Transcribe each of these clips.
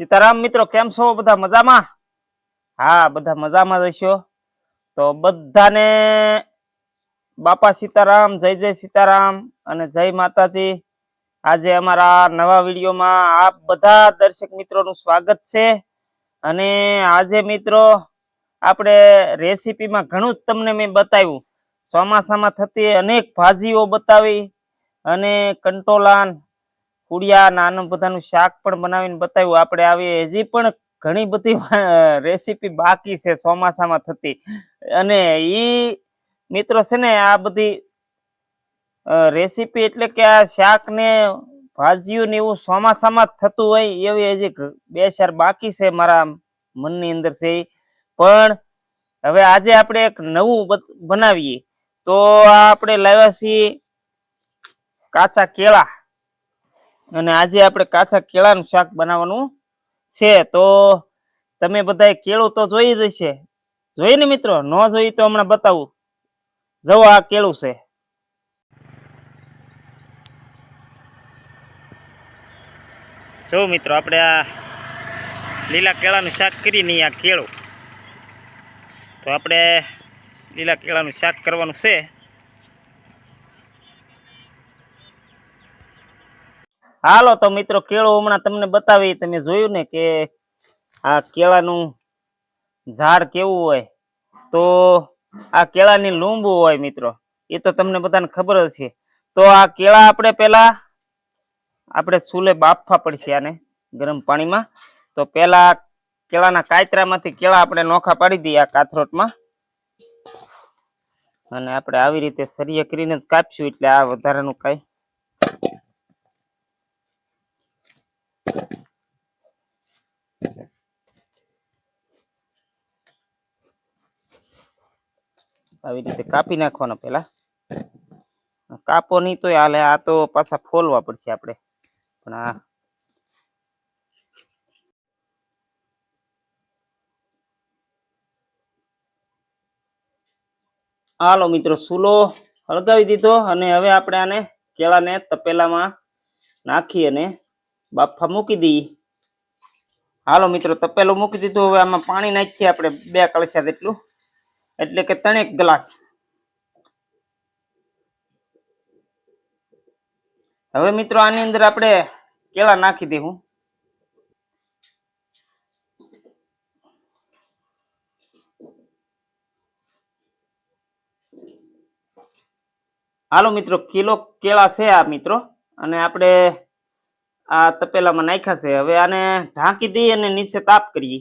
સીતારામ મિત્રો, કેમ છો? બધા મજામાં? હા, બધા મજામાં જશો તો બધાને બાપા સીતારામ, જય જય સીતારામ અને જય માતાજી. આજે અમારા નવા વિડીયોમાં આપ બધા દર્શક મિત્રોનું સ્વાગત છે. અને આજે મિત્રો, આપણે રેસીપીમાં ઘણું જ તમને મેં બતાવ્યું. ચોમાસામાં થતી અનેક ભાજીઓ બતાવી અને કંટોલાન કુડિયા નાનું બધાનું શાક પણ બનાવીને બતાવ્યું. આપણે આવી હજી પણ ઘણી બધી રેસીપી બાકી છે ચોમાસામાં થતી. અને એ મિત્રો છે ને, આ બધી રેસીપી એટલે કે આ શાક ને ભાજીઓ ને એવું ચોમાસામાં જ થતું હોય એવી હજી બે ચાર બાકી છે મારા મનની અંદર છે. પણ હવે આજે આપણે એક નવું બનાવીએ. તો આપણે લાવ્યા છીએ કાચા કેળા. અને આજે આપણે કાચા કેળાનું શાક બનાવવાનું છે. તો તમે બધાય કેળું તો જોઈ જ છે જોઈ ને મિત્રો? ન જોઈ તો હમણાં બતાવું. જવો આ કેળું છે. જો મિત્રો, આપણે આ લીલા કેળાનું શાક કરી નહીં આ કેળું. તો આપણે લીલા કેળાનું શાક કરવાનું છે. હાલો, તો મિત્રો, કેળો હમણાં તમને બતાવી. તમે જોયું ને કે આ કેળાનું ઝાડ કેવું હોય? તો આ કેળાની લૂંબુ હોય મિત્રો, એ તો તમને બધાને ખબર જ છે. તો આ કેળા આપણે પેલા આપણે ચૂલે બાફવા પડશે આને ગરમ પાણીમાં. તો પેલા કેળાના કાતરામાંથી કેળા આપણે નોખા પાડી દઈએ આ કાથરોટમાં. અને આપણે આવી રીતે સરિયા કરીને જ કાપશું, એટલે આ વધારાનું કાંઈ આવી રીતે કાપી નાખવાનો પેલા કાપો નહીં તો હાલે, આ તો પાછા ફોલવા પડશે આપણે. પણ આ હાલો મિત્રો, સૂલો હળગાવી દીધો અને હવે આપણે આને કેળાને તપેલામાં નાખી અને બાફા મૂકી દઈએ હાલો મિત્રો, તપેલું મૂકી દીધું. હવે આમાં પાણી નાખીએ આપણે બે કળશા જેટલું. એટલે કે ત્રણેક ગ્લાસ. હવે મિત્રો, આની અંદર આપણે કેળા નાખી દેવું હાલો મિત્રો, કિલો કેળા છે આ મિત્રો. અને આપણે આ તપેલામાં નાખ્યા છે. હવે આને ઢાંકી દઈ અને નીચે તાપ કરીએ.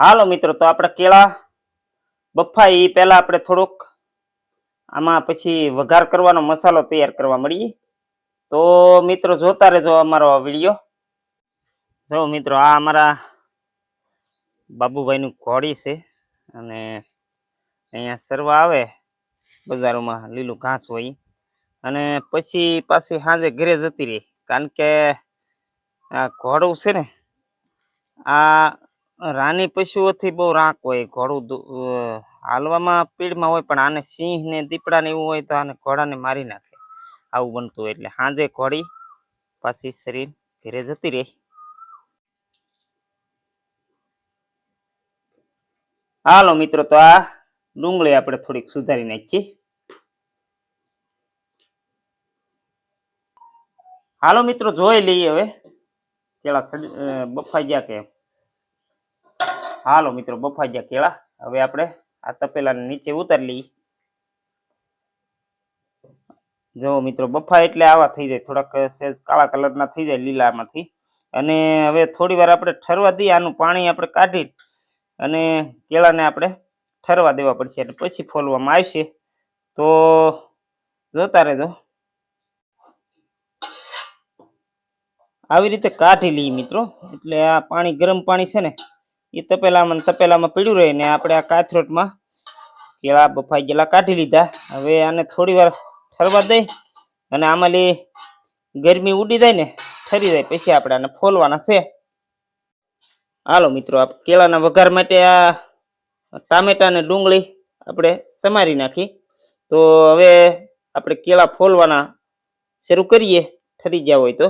હાલો મિત્રો, તો આપણે કેળા બફાય. એ પહેલાં આપણે થોડુંક આમાં પછી વઘાર કરવાનો મસાલો તૈયાર કરવા મળીએ. તો મિત્રો, જોતા રહેજો અમારો વીડિયો. જો મિત્રો, આ અમારા બાબુભાઈનું ઘોડી છે અને અહીંયા સરવા આવે. બજારોમાં લીલું ઘાસ હોય. અને પછી પાછી સાંજે ઘરે જતી રહી. કારણ કે, આ ઘોડું છે ને, આ રાની પશુઓથી બહુ રાંક હોય. ઘોડું હાલવામાં પીડમાં હોય, પણ આને સિંહ ને દીપડાને એવું હોય તો આને ઘોડાને મારી નાખે. આવું બનતું હોય. એટલે સાંજે ઘોડી, પાછી શરીર ઘરે જતી રહી. હાલો મિત્રો, તો આ ડુંગળી આપણે થોડીક સુધારી નાખીએ. હાલો મિત્રો, જોઈ લઈએ હવે. કેળા બફાઈ ગયા કે હાલો મિત્રો, બફાઈ ગયા કેળા. હવે આપણે આ તપેલા નીચે ઉતારી લઈએ. જો મિત્રો બફાય એટલે આવા થઈ જાય. થોડાક કાળા કલરના થઈ જાય લીલામાંથી. અને હવે થોડી વાર આપણે ઠરવા દઈએ, આનું પાણી આપણે કાઢી. અને કેળાને આપણે ઠરવા દેવા પડશે. અને પછી ફોલવામાં આવશે. તો જોતા રહેજો. આવી રીતે કાઢી લઈએ મિત્રો. એટલે આ પાણી ગરમ પાણી છે ને, એ તપેલામાં તપેલામાં પીડ્યું રહે ને આપણે આ કાથરોટમાં કેળા બફાઈ ગયેલા કાઢી લીધા. હવે આને થોડી વાર ઠરવા દઈ અને આમાંલી ગરમી ઉડી જાય ને, ઠરી જાય. પછી આપણે આને ફોલવાના છે. હાલો મિત્રો આ કેળાના વઘાર માટે આ ટામેટા અને ડુંગળી આપણે સમારી નાખી. તો હવે આપણે કેળા ફોલવાના શરૂ કરીએ. ઠરી ગયા હોય તો.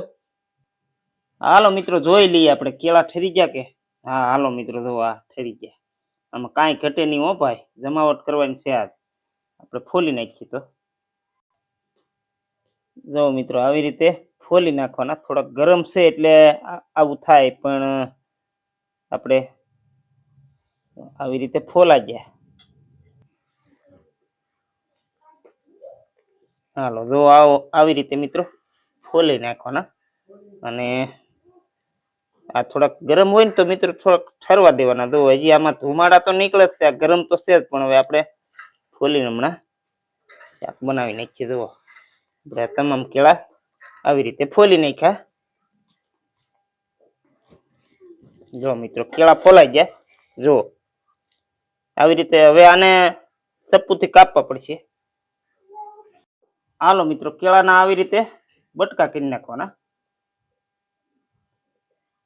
હાલો મિત્રો, જોઈ લઈએ આપણે, કેળા ઠરી ગયા કે? હા, હાલો મિત્રો, જો આ ઠરી ગયા. આમાં કાંઈ ઘટે નહીં હો ભાઈ, જમાવટ કરવાની છે આજ. આપણે ફોલી નાખીએ તો. જો મિત્રો, આવી રીતે ફોલી નાખવાના, થોડાક ગરમ છે એટલે આવું થાય, પણ આપણે આવી રીતે ફોલા ગયા. હાલો, જો આવો આવી રીતે મિત્રો ફોલી નાખવાના, અને આ થોડાક ગરમ હોય ને તો મિત્રો થોડાક ઠરવા દેવાના. તો હજી આમાં ધુમાડા તો નીકળે છે, આ ગરમ તો છે જ, પણ હવે આપણે ફોલીને હમણાં શાક બનાવી નાખીએ. જુઓ આપણે તમામ કેળા આવી રીતે ફોલી નાખ્યા. જો મિત્રો, કેળા ફોલાઈ ગયા. જો આવી રીતે હવે આને સપુથી કાપવા પડશે. હાલો મિત્રો, કેળાના આવી રીતે બટકા કરી નાખવાના.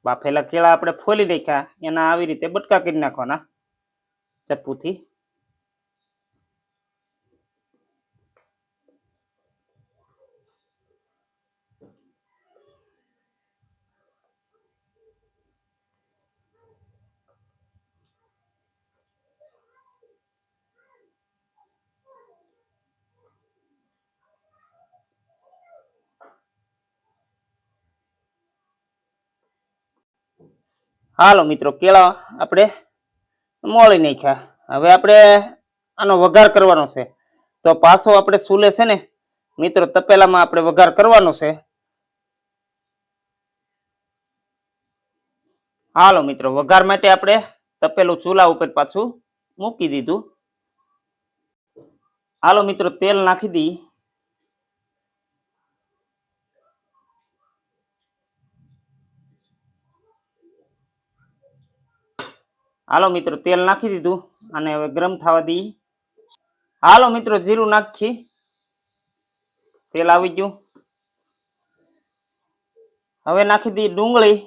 બાફેલા કેળા આપણે ફોલી નાખ્યા એના આવી રીતે બટકા કરી નાખવાના. ચપ્પુથી. હાલો મિત્રો, કેળા આપણે મોળી નાખ્યા. હવે આપણે આનો વઘાર કરવાનો છે. તો પાછો આપણે સુલે છે ને, મિત્રો, તપેલામાં આપણે વઘાર કરવાનો છે. હાલો મિત્રો, વઘાર માટે આપણે તપેલું ચૂલા ઉપર પાછું મૂકી દીધું. હાલો મિત્રો, તેલ નાખી દી. હાલો મિત્રો, તેલ નાખી દીધું અને હવે ગરમ થવા દઈએ. હાલો મિત્રો, જીરું નાખી તેલ આવી ગયું. હવે નાખી દઈએ ડુંગળી.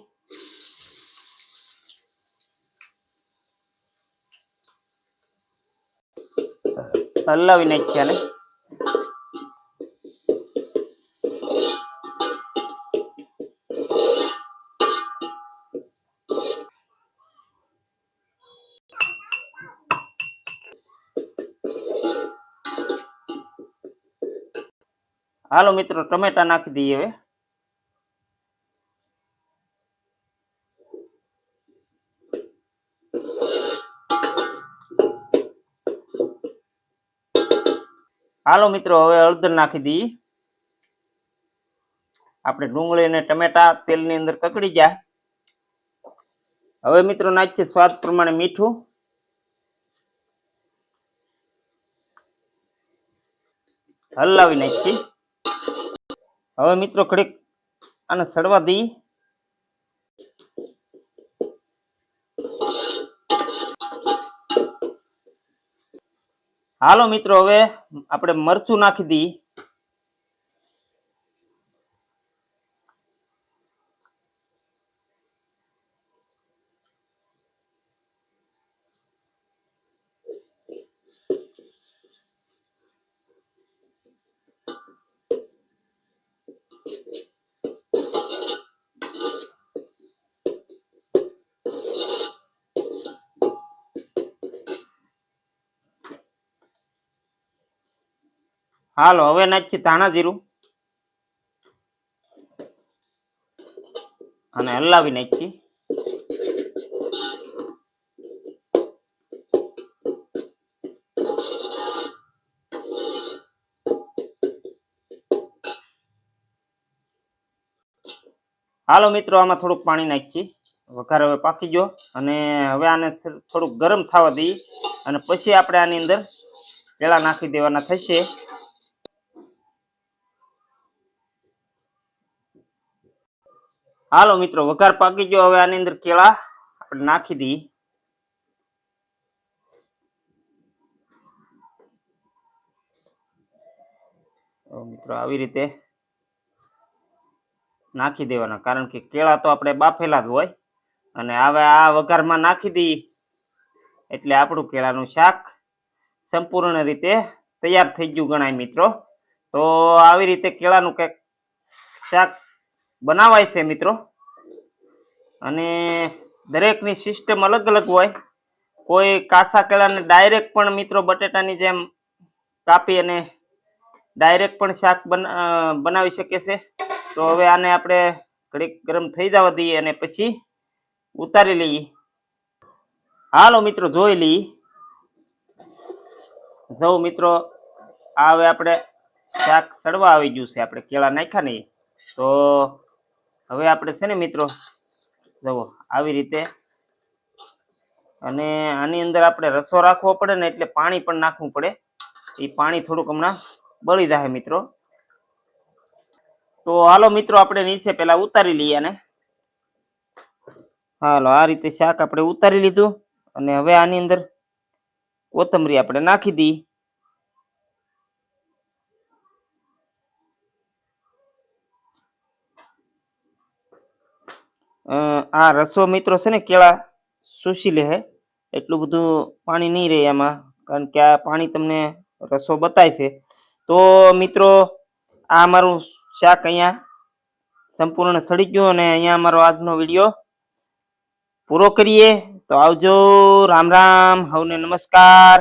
હલાવી નાખ્યા ને. હાલો મિત્રો, ટમેટા નાખી દઈએ હવે. હાલો મિત્રો, હવે હળદર નાખી દઈએ. આપણે ડુંગળી અને ટમેટા તેલની અંદર કકડી ગયા હવે મિત્રો, નાખીએ સ્વાદ પ્રમાણે મીઠું. હલાવી નાખીએ. હવે મિત્રો ઘડીક આને સડવા દઈ હાલો મિત્રો હવે આપણે મરચું નાખી દઈએ હાલો, હવે નાખી ધાણા જીરું. અને હલાવી નાખી હાલો મિત્રો, આમાં થોડુંક પાણી નાખી વઘાર હવે પાકી ગયો. અને હવે આને થોડુંક ગરમ થવા દઈએ. અને પછી આપણે આની અંદર કેળા નાખી દેવાના થશે. હાલો મિત્રો, વઘાર પાકી ગયો. હવે આની અંદર કેળા આપણે નાખી દઈએ મિત્રો, આવી રીતે નાખી દેવાના. કારણ કે કેળા તો આપણે બાફેલા જ હોય. અને હવે આ વઘારમાં નાખી દઈએ એટલે આપણું કેળાનું શાક સંપૂર્ણ રીતે તૈયાર થઈ ગયું ગણાય મિત્રો. તો આવી રીતે કેળાનું કંઈક શાક બનાવાય છે મિત્રો. અને દરેકની સિસ્ટમ અલગ અલગ હોય. કોઈ કાસા કેળાને ડાયરેક્ટ પણ મિત્રો બટેટાની જેમ કાપી અને ડાયરેક્ટ પણ શાક બન બનાવી શકે છે. તો હવે આને આપણે ઘડીક ગરમ થઈ જવા દઈએ અને પછી ઉતારી લઈએ. હાલો મિત્રો, જોઈ લઈએ. જવું મિત્રો, આ હવે આપણે શાક સડવા આવી ગયું છે, આપણે કેળા નાખ્યા નહીં. તો હવે આપણે છે ને મિત્રો, જુઓ, આવી રીતે. અને આની અંદર આપણે રસો રાખવો પડે ને એટલે પાણી પણ નાખવું પડે. એ પાણી થોડુંક હમણાં બળી જાય મિત્રો. તો હાલો મિત્રો, આપણે નીચે પેલા ઉતારી લઈએ ને હાલો, આ રીતે શાક આપણે ઉતારી લીધું. અને હવે આની અંદર કોથમરી આપણે નાખી દઈએ આ રસો મિત્રો છે ને કેળા શોષી લે એટલું બધું પાણી નહીં રહે એમાં કારણ કે આ પાણી તમને રસો બતાય છે. તો મિત્રો, આ અમારું શાક અહીંયા સંપૂર્ણ સડી ગયું અને અહીંયા અમારો આજનો વીડિયો પૂરો કરીએ. તો આવજો, રામ રામ, હવને નમસ્કાર.